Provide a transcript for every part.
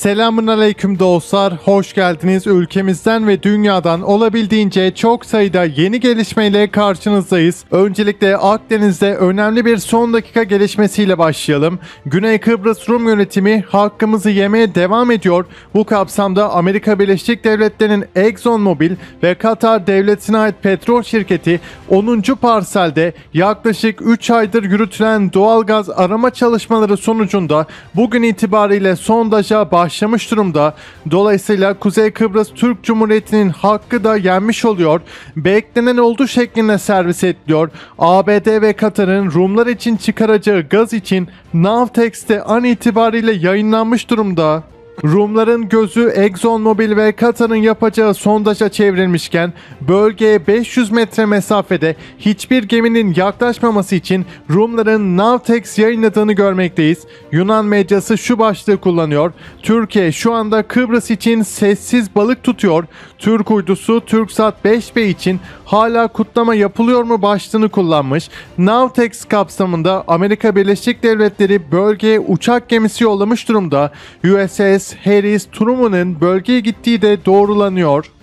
Selamun aleyküm dostlar, hoş geldiniz. Ülkemizden ve dünyadan olabildiğince çok sayıda yeni gelişmeyle karşınızdayız. Öncelikle Akdeniz'de önemli bir son dakika gelişmesiyle başlayalım. Güney Kıbrıs Rum yönetimi hakkımızı yemeye devam ediyor. Bu kapsamda Amerika Birleşik Devletleri'nin ExxonMobil ve Katar Devleti'ne ait petrol şirketi 10. parselde yaklaşık 3 aydır yürütülen doğalgaz arama çalışmaları sonucunda bugün itibariyle sondaja başlamış durumda. Dolayısıyla Kuzey Kıbrıs Türk Cumhuriyeti'nin hakkı da yenmiş oluyor. Beklenen olduğu şeklinde servis ediliyor. ABD ve Katar'ın Rumlar için çıkaracağı gaz için Navtex'te an itibariyle yayınlanmış durumda. Rumların gözü ExxonMobil ve Katar'ın yapacağı sondaja çevrilmişken bölgeye 500 metre mesafede hiçbir geminin yaklaşmaması için Rumların Navtex yayınladığını görmekteyiz. Yunan medyası şu başlığı kullanıyor. Türkiye şu anda Kıbrıs için sessiz balık tutuyor. Türk uydusu TürkSat 5B için hala kutlama yapılıyor mu başlığını kullanmış. Navtex kapsamında Amerika Birleşik Devletleri bölgeye uçak gemisi yollamış durumda. USS Harris Truman'ın bölgeye gittiği de doğrulanıyor.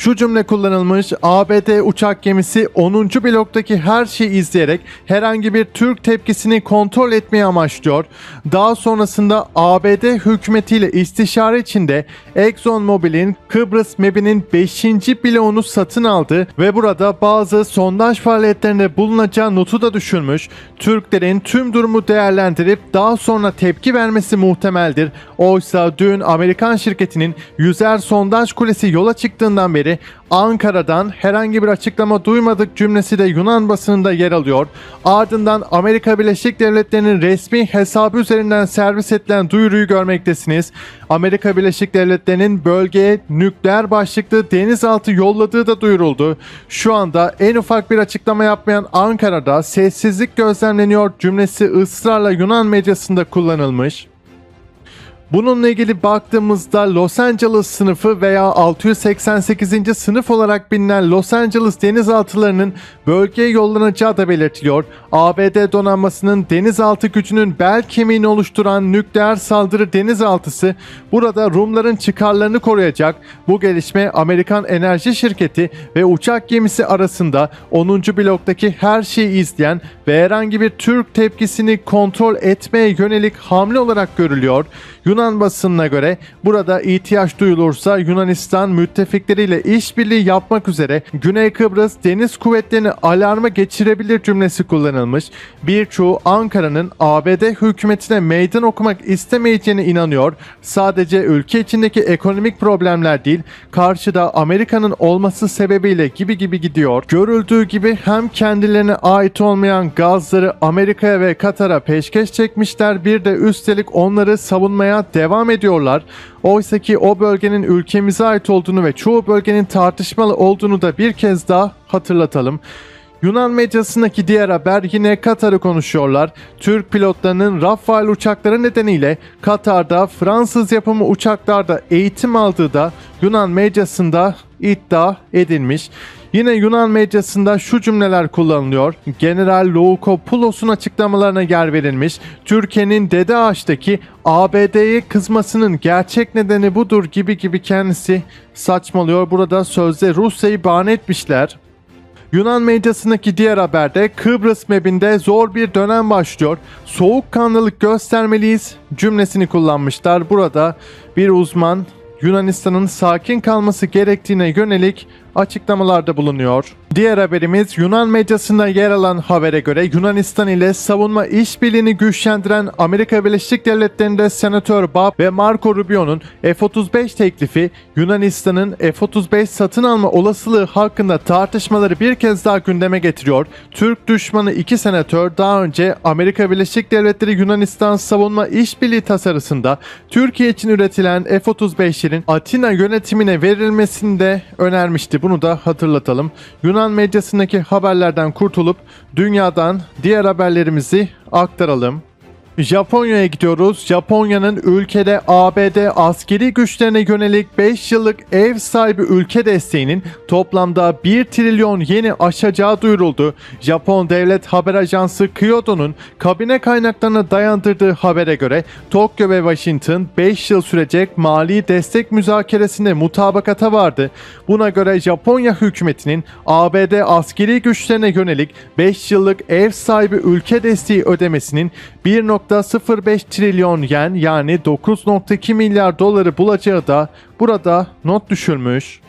Şu cümle kullanılmış ABD uçak gemisi 10. bloktaki her şeyi izleyerek herhangi bir Türk tepkisini kontrol etmeyi amaçlıyor. Daha sonrasında ABD hükümetiyle istişare içinde ExxonMobil'in Kıbrıs MEB'inin 5. bloğunu satın aldı ve burada bazı sondaj faaliyetlerinde bulunacağı notu da düşürmüş. Türklerin tüm durumu değerlendirip daha sonra tepki vermesi muhtemeldir. Oysa dün Amerikan şirketinin yüzer sondaj kulesi yola çıktığından beri Ankara'dan herhangi bir açıklama duymadık cümlesi de Yunan basınında yer alıyor. Ardından Amerika Birleşik Devletleri'nin resmi hesabı üzerinden servis edilen duyuruyu görmektesiniz. Amerika Birleşik Devletleri'nin bölgeye nükleer başlıklı denizaltı yolladığı da duyuruldu. Şu anda en ufak bir açıklama yapmayan Ankara'da sessizlik gözlemleniyor cümlesi ısrarla Yunan medyasında kullanılmış. Bununla ilgili baktığımızda Los Angeles sınıfı veya 688. sınıf olarak bilinen Los Angeles denizaltılarının bölgeye yollanacağı da belirtiliyor. ABD donanmasının denizaltı gücünün bel kemiğini oluşturan nükleer saldırı denizaltısı burada Rumların çıkarlarını koruyacak. Bu gelişme Amerikan enerji şirketi ve uçak gemisi arasında 10. bloktaki her şeyi izleyen ve herhangi bir Türk tepkisini kontrol etmeye yönelik hamle olarak görülüyor. Yunan basınına göre burada ihtiyaç duyulursa Yunanistan müttefikleriyle işbirliği yapmak üzere Güney Kıbrıs Deniz Kuvvetleri'ni alarma geçirebilir cümlesi kullanılmış. Birçoğu Ankara'nın ABD hükümetine meydan okumak istemeyeceğine inanıyor. Sadece ülke içindeki ekonomik problemler değil, karşıda Amerika'nın olması sebebiyle gibi gibi gidiyor. Görüldüğü gibi hem kendilerine ait olmayan gazları Amerika'ya ve Katar'a peşkeş çekmişler bir de üstelik onları savunmaya devam ediyorlar. Oysa ki o bölgenin ülkemize ait olduğunu ve çoğu bölgenin tartışmalı olduğunu da bir kez daha hatırlatalım. Yunan medyasındaki diğer haber yine Katar'ı konuşuyorlar. Türk pilotlarının Rafale uçakları nedeniyle Katar'da Fransız yapımı uçaklarda eğitim aldığı da Yunan medyasında iddia edilmiş. Yine Yunan medyasında şu cümleler kullanılıyor. General Loukopoulos'un açıklamalarına yer verilmiş. Türkiye'nin Dede Ağaç'taki ABD'ye kızmasının gerçek nedeni budur gibi gibi kendisi saçmalıyor. Burada sözde Rusya'yı bahane etmişler. Yunan medyasındaki diğer haberde Kıbrıs mebinde zor bir dönem başlıyor. Soğukkanlılık göstermeliyiz cümlesini kullanmışlar. Burada bir uzman Yunanistan'ın sakin kalması gerektiğine yönelik açıklamalarda bulunuyor. Diğer haberimiz Yunan medyasında yer alan habere göre Yunanistan ile savunma işbirliğini güçlendiren Amerika Birleşik Devletleri'nde Senatör Bob ve Marco Rubio'nun F-35 teklifi Yunanistan'ın F-35 satın alma olasılığı hakkında tartışmaları bir kez daha gündeme getiriyor. Türk düşmanı iki senatör daha önce Amerika Birleşik Devletleri Yunanistan savunma işbirliği tasarısında Türkiye için üretilen F-35'lerin Atina yönetimine verilmesini de önermişti. Bunu da hatırlatalım. Yunan medyasındaki haberlerden kurtulup dünyadan diğer haberlerimizi aktaralım. Japonya'ya gidiyoruz. Japonya'nın ülkede ABD askeri güçlerine yönelik 5 yıllık ev sahibi ülke desteğinin toplamda 1 trilyon yeni aşacağı duyuruldu. Japon devlet haber ajansı Kyodo'nun kabine kaynaklarına dayandırdığı habere göre Tokyo ve Washington 5 yıl sürecek mali destek müzakeresinde mutabakata vardı. Buna göre Japonya hükümetinin ABD askeri güçlerine yönelik 5 yıllık ev sahibi ülke desteği ödemesinin 1.05 trilyon yen yani 9.2 milyar doları bulacağı da burada not düşülmüş.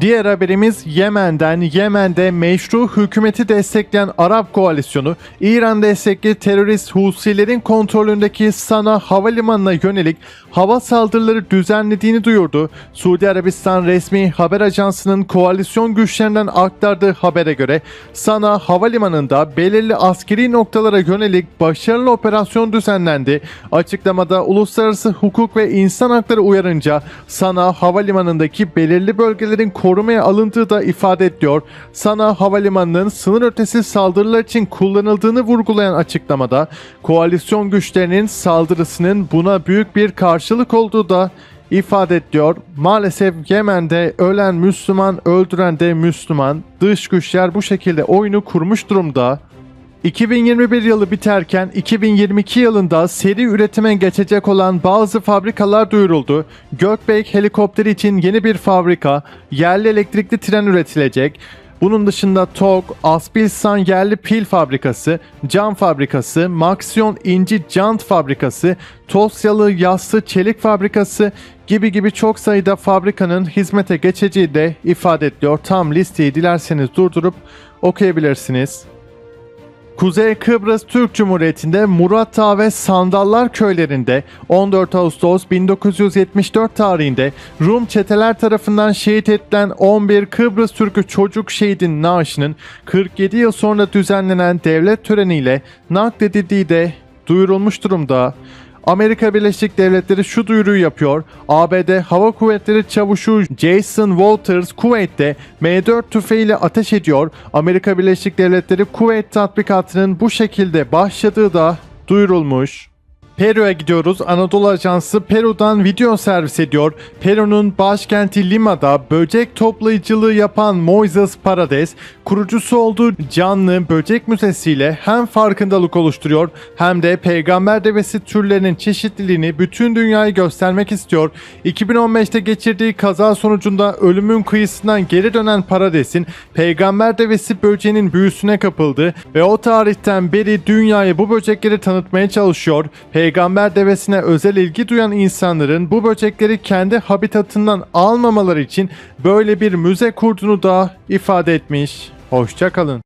Diğer haberimiz Yemen'den. Yemen'de meşru hükümeti destekleyen Arap koalisyonu, İran destekli terörist Husilerin kontrolündeki Sana havalimanına yönelik hava saldırıları düzenlediğini duyurdu. Suudi Arabistan resmi haber ajansının koalisyon güçlerinden aktardığı habere göre Sana havalimanında belirli askeri noktalara yönelik başarılı operasyon düzenlendi. Açıklamada uluslararası hukuk ve insan hakları uyarınca Sana havalimanındaki belirli bölgelerin korumaya alındığı da ifade ediliyor. Sana havalimanının sınır ötesi saldırılar için kullanıldığını vurgulayan açıklamada koalisyon güçlerinin saldırısının buna büyük bir karşılık olduğu da ifade ediliyor. Maalesef Yemen'de ölen Müslüman, öldüren de Müslüman. Dış güçler bu şekilde oyunu kurmuş durumda. 2021 yılı biterken 2022 yılında seri üretime geçecek olan bazı fabrikalar duyuruldu. Gökbek helikopteri için yeni bir fabrika, yerli elektrikli tren üretilecek. Bunun dışında TOG, Aspilsan yerli pil fabrikası, cam fabrikası, Maxion inci jant fabrikası, Tosyalı yassı çelik fabrikası gibi gibi çok sayıda fabrikanın hizmete geçeceği de ifade ediliyor. Tam listeyi dilerseniz durdurup okuyabilirsiniz. Kuzey Kıbrıs Türk Cumhuriyeti'nde Murat Ağa ve Sandallar köylerinde 14 Ağustos 1974 tarihinde Rum çeteler tarafından şehit edilen 11 Kıbrıs Türk'ü çocuk şehidin naaşının 47 yıl sonra düzenlenen devlet töreniyle nakledildiği de duyurulmuş durumda. Amerika Birleşik Devletleri şu duyuruyu yapıyor. ABD Hava Kuvvetleri Çavuşu Jason Walters Kuveyt'te M4 tüfeğiyle ateş ediyor. Amerika Birleşik Devletleri Kuveyt tatbikatının bu şekilde başladığı da duyurulmuş. Peru'ya gidiyoruz. Anadolu Ajansı Peru'dan video servis ediyor. Peru'nun başkenti Lima'da böcek toplayıcılığı yapan Moises Parades, kurucusu olduğu canlı böcek müzesiyle hem farkındalık oluşturuyor hem de peygamber devesi türlerinin çeşitliliğini bütün dünyaya göstermek istiyor. 2015'te geçirdiği kaza sonucunda ölümün kıyısından geri dönen Parades'in peygamber devesi böceğinin büyüsüne kapıldı ve o tarihten beri dünyaya bu böcekleri tanıtmaya çalışıyor. Peygamber devesine özel ilgi duyan insanların bu böcekleri kendi habitatından almamaları için böyle bir müze kurduğunu da ifade etmiş. Hoşçakalın.